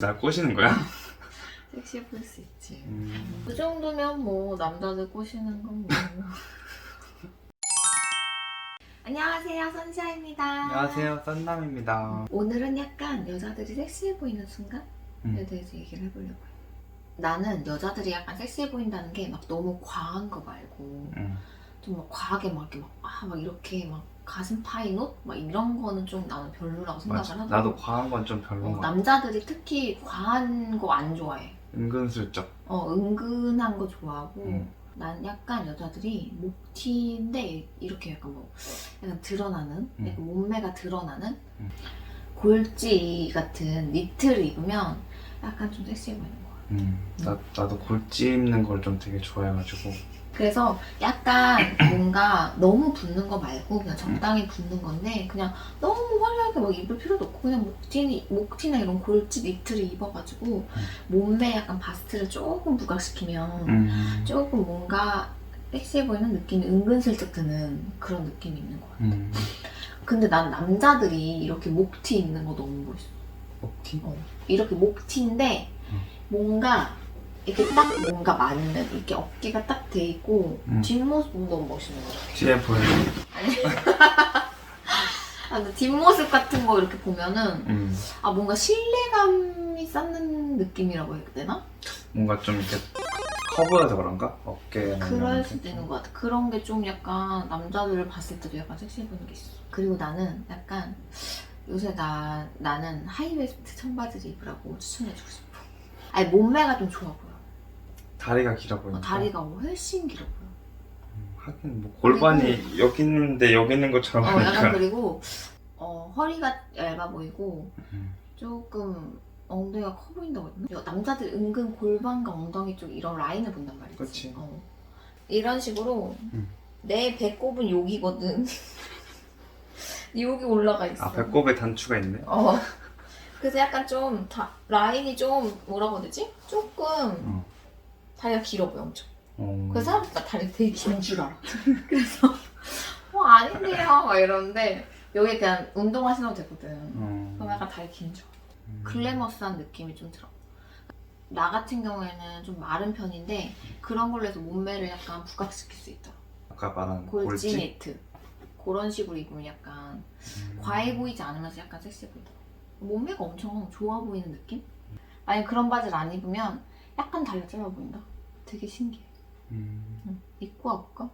날 꼬시는 거야? 섹시해 보일 수 있지. 음, 그 정도면 뭐 남자들 꼬시는 건 뭐. 안녕하세요, 선샤입니다. 안녕하세요, 썬남입니다. 오늘은 약간 여자들이 섹시해 보이는 순간에 음. 대해서 얘기를 해보려고요. 나는 여자들이 약간 섹시해 보인다는 게 막 너무 과한 거 말고 음, 좀막 과하게 막 이렇게 막, 아, 막 이렇게 막 가슴 파인 옷? 막 이런 거는 좀 나는 별로라고 생각을 맞아. 하거든. 나도 과한 건좀 어, 별로인 것 같아. 남자들이 특히 과한 거 안 좋아해. 은근슬쩍. 어, 은근한 거 좋아하고 음. 난 약간 여자들이 목티인데 이렇게 약간 뭐 약간 드러나는 음. 약간 몸매가 드러나는 음. 골지 같은 니트를 입으면 약간 좀 섹시해 보이는 거야. 음, 나, 나도 골지 입는 걸 좀 되게 좋아해가지고. 그래서 약간 뭔가 너무 붙는 거 말고 그냥 적당히 붙는 건데 그냥 너무 화려하게 막 입을 필요도 없고 그냥 목티, 목티나 이런 골지 니트를 입어가지고 몸매 약간 바스트를 조금 부각시키면 음, 조금 뭔가 섹시해 보이는 느낌이 은근슬쩍 드는 그런 느낌이 있는 것 같아. 음, 근데 난 남자들이 이렇게 목티 입는 거 너무 멋있어. 목티? 이렇게 목티인데 음. 뭔가 이렇게 딱 뭔가 맞는 이렇게 어깨가 딱 돼 있고 음. 뒷모습 보면 너무 멋있는 거 같아. 뒤에 보이는. 아, 근데 뒷모습 같은 거 이렇게 보면은 음, 아 뭔가 신뢰감이 쌓는 느낌이라고 해야 되나? 뭔가 좀 이렇게 커브여서 그런가? 어깨. 그럴 수도 있는 것 같아. 그런 게 좀 약간 남자들을 봤을 때도 약간 섹시해 보이는 게 있어. 그리고 나는 약간 요새 나, 나는 하이웨스트 청바지를 입으라고 추천해주고 싶어. 아니, 몸매가 좀 좋아 보여. 다리가 길어 어, 보이니까. 다리가 훨씬 길어 보여. 음, 하긴 뭐 골반이 여기 있는데 여기 있는 것처럼 어. 약간 그리고 어, 허리가 얇아 보이고 음, 조금 엉덩이가 커 보인다고 했나? 남자들 은근 골반과 엉덩이 쪽 이런 라인을 본단 말이지. 그치. 어. 이런 식으로 음. 내 배꼽은 여기거든. 여기 올라가 있어. 아, 배꼽에 단추가 있네. 어. 그래서 약간 좀 다, 라인이 좀 뭐라고 해야 되지? 조금 어. 다리가 길어 보여 엄청. 어. 그래서 사람들이 나 다리 되게 긴 줄 알아. 그래서 뭐 아닌데요 막 이러는데 여기 그냥 운동하시면 되거든. 어. 그럼 약간 다리 긴 줄. 음. 글래머스한 느낌이 좀 들어. 나 같은 경우에는 좀 마른 편인데 그런 걸로 해서 몸매를 약간 부각시킬 수 있다. 아까 말한 골지 골지. 니트. 그런 식으로 입으면 약간 음. 과해 보이지 않으면서 약간 섹시해 보인다. 몸매가 엄청 좋아 보이는 느낌? 만약 그런 바지를 안 입으면 약간 짧아 보인다. 되게 신기해. 음. 응. 입고 와볼까?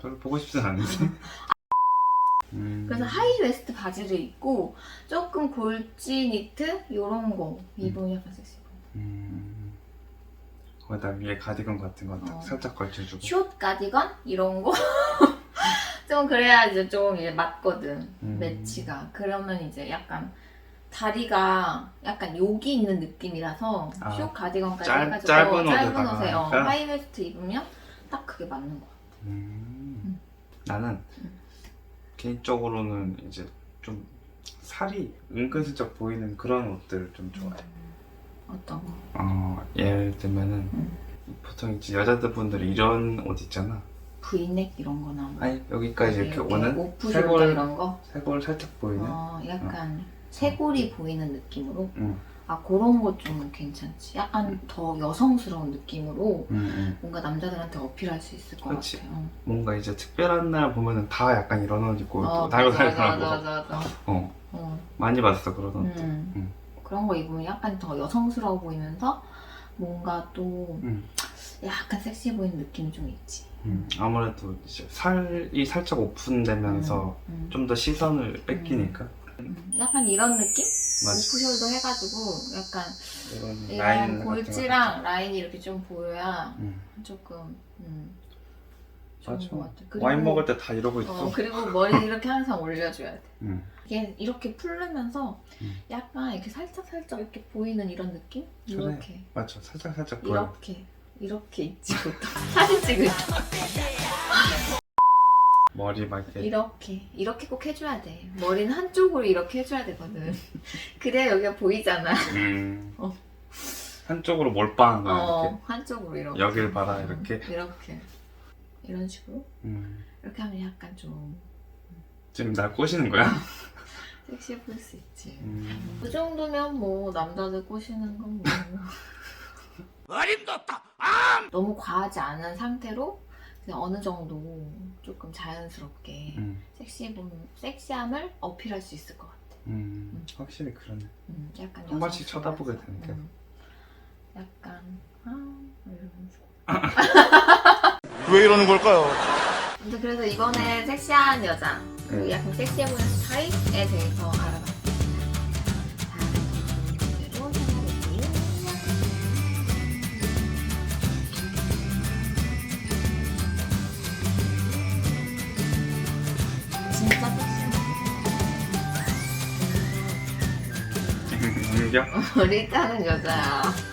별로 보고 싶진 않은데. 음. 그래서 하이웨스트 바지를 입고 조금 골지 니트 이런 거 입으면 약간 섹시해 보인다. 음. 거기다 위에 가디건 같은 거딱 어. 살짝 걸쳐주고. 숏 가디건 이런 거. 좀 그래야 이제 좀 이제 맞거든 음. 매치가 그러면 이제 약간 다리가 약간 여기 있는 느낌이라서 아, 숏 가디건까지 짧- 해가지고 짧은 짧은 옷에다가 옷에 어, 하니까? 하이웨스트 입으면 딱 그게 맞는 거야 음. 음. 나는 음. 개인적으로는 이제 좀 살이 은근슬쩍 보이는 그런 옷들을 좀 좋아해. 어떤 거? 어, 예를 들면은 음. 보통 이제 여자들 분들이 이런 옷 있잖아. V넥 이런 거나 뭐 아니 여기까지 이렇게, 오는 오프 쇄골- 숄더 이런 거? 쇄골 살짝 보이는. 어, 약간 쇄골이 보이는 느낌으로 응. 아 그런 거좀 괜찮지 약간 더 여성스러운 느낌으로 응, 응. 뭔가 남자들한테 어필할 수 있을 것 그치. 같아요. 뭔가 이제 특별한 날 보면은 다 약간 이런 옷 입고 어, 또 맞아, 맞아, 맞아. 어 어, 많이 봤어 그런 옷들. 음. 음. 그런 거 입으면 약간 더 여성스러워 보이면서 뭔가 또 음. 약간 섹시해 보이는 느낌이 좀 있지. 음, 아무래도 이제 살이 살짝 오픈되면서 음, 음. 좀 더 시선을 뺏기니까 음, 약간 이런 느낌? 맞아. 오프숄더 해가지고 약간 이런 이런 라인 같은 골지랑 라인이 이렇게 좀 보여야 거. 음. 조금 음, 좋은 맞아. 것 같아. 와인 먹을 때 다 이러고 있어. 어, 그리고 머리 이렇게 항상 올려줘야 돼. 음. 이게 이렇게 풀르면서 음. 약간 이렇게 살짝 살짝 이렇게 보이는 이런 느낌? 그래. 이렇게 맞죠. 살짝 살짝 보여. 이렇게 이렇게 있지 보통 사진 찍을 때 머리 막 이렇게 이렇게 이렇게 꼭 해줘야 돼 머리는 한쪽으로 이렇게 해줘야 되거든 그래야 여기가 보이잖아 음. 어. 한쪽으로 몰빵한 거야. 어 한쪽으로 이렇게 이렇게. 여길 봐라 이렇게. 이렇게 이런 식으로 음. 이렇게 하면 약간 좀 지금 날 꼬시는 거야? 섹시해 보일 수 있지. 음. 그 정도면 뭐 남자들 꼬시는 건 뭐. 어림도 없다. 너무 과하지 않은 상태로 그냥 어느 정도 조금 자연스럽게 음. 섹시해 보면 섹시함을 어필할 수 있을 것 같아. 음. 확실히 그러네. 음, 약간 한 번씩. 쳐다보게 되니까. 음. 약간 아 이러면서. 왜 이러는 걸까요? 근데 그래서 이번에 섹시한 여자, 그 음. 약간 섹시해 보이는 스타일에 대해서 알아봤습니 옮겨? 우리 짜는 여자야.